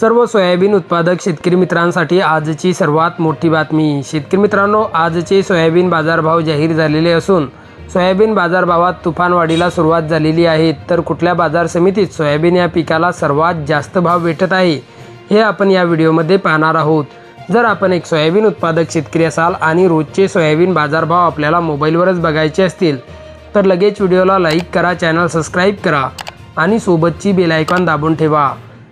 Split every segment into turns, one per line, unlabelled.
सर्व सोयाबीन उत्पादक शेतकरी मित्रांसाठी आजची सर्वात मोठी बातमी. शेतकरी मित्रांनो आजचे सोयाबीन बाजारभाव जाहीर झालेले असून सोयाबीन बाजारभावात तुफानवाढीला सुरुवात झालेली आहे. तर कुठल्या बाजार समितीत सोयाबीन या पिकाला सर्वात जास्त भाव भेटत आहे हे आपण या व्हिडिओमध्ये पाहणार आहोत. जर आपण एक सोयाबीन उत्पादक शेतकरी असाल आणि रोजचे सोयाबीन बाजारभाव आपल्याला मोबाईलवरच बघायचे असतील तर लगेच व्हिडिओला लाईक करा चॅनल सबस्क्राईब करा आणि सोबतची बेल आयकॉन दाबून ठेवा.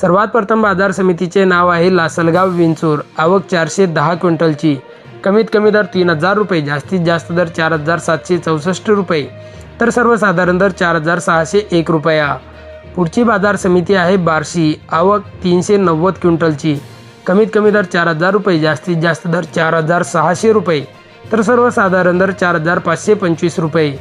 सर्वात प्रथम बाजार समितीचे नाव आहे लासलगाव विंचूर. आवक चारशे दहा क्विंटलची. कमीत कमी दर तीन हजार रुपये जास्तीत जास्त दर चार हजार सातशे चौसष्ट रुपये. तर सर्वसाधारण दर चार हजार सहाशे एक रुपया. पुढची बाजार समिती आहे बार्शी. आवक तीनशे नव्वद क्विंटलची. कमीत कमी दर चार हजार रुपये जास्तीत जास्त दर चार हजार सहाशे रुपये. तर सर्वसाधारण दर चार हजार पाचशे पंचवीस रुपये.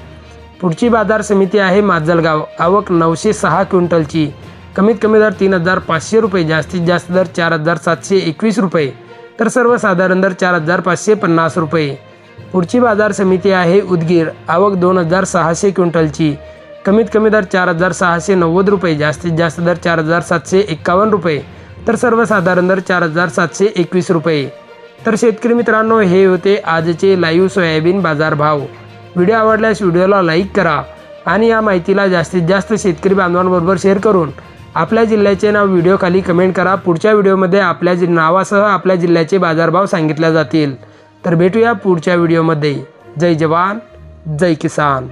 पुढची बाजार समिती आहे माजलगाव. आवक नऊशे सहा क्विंटलची. कमीत कमी दर तीन हजार पाचशे रुपये जास्तीत जास्त दर चार हजार सातशे एकवीस रुपये तर सर्वसाधारण दर चार हजार पाचशे पन्नास रुपये. पुढची बाजार समिती आहे उदगीर आवक दोन हजार सहाशे क्विंटलची. कमीत कमी दर चार हजार सहाशे नव्वद रुपये जास्तीत जास्त दर चार हजार सातशे एक्कावन्न रुपये तर सर्वसाधारण दर चार हजार सातशे एकवीस रुपये. तर शेतकरी मित्रांनो हे होते आजचे लाईव्ह सोयाबीन बाजारभाव. व्हिडिओ आवडल्यास व्हिडिओला लाईक करा आणि या माहितीला जास्तीत जास्त शेतकरी बांधवांबरोबर शेअर करून आपल्या जिल्ह्याचे नाव व्हिडिओ खाली कमेंट करा. पुढच्या व्हिडिओमध्ये आपल्या जि नावासह आपल्या जिल्ह्याचे बाजारभाव सांगितले जातील. तर भेटूया पुढच्या व्हिडिओमध्ये जय जवान जय किसान.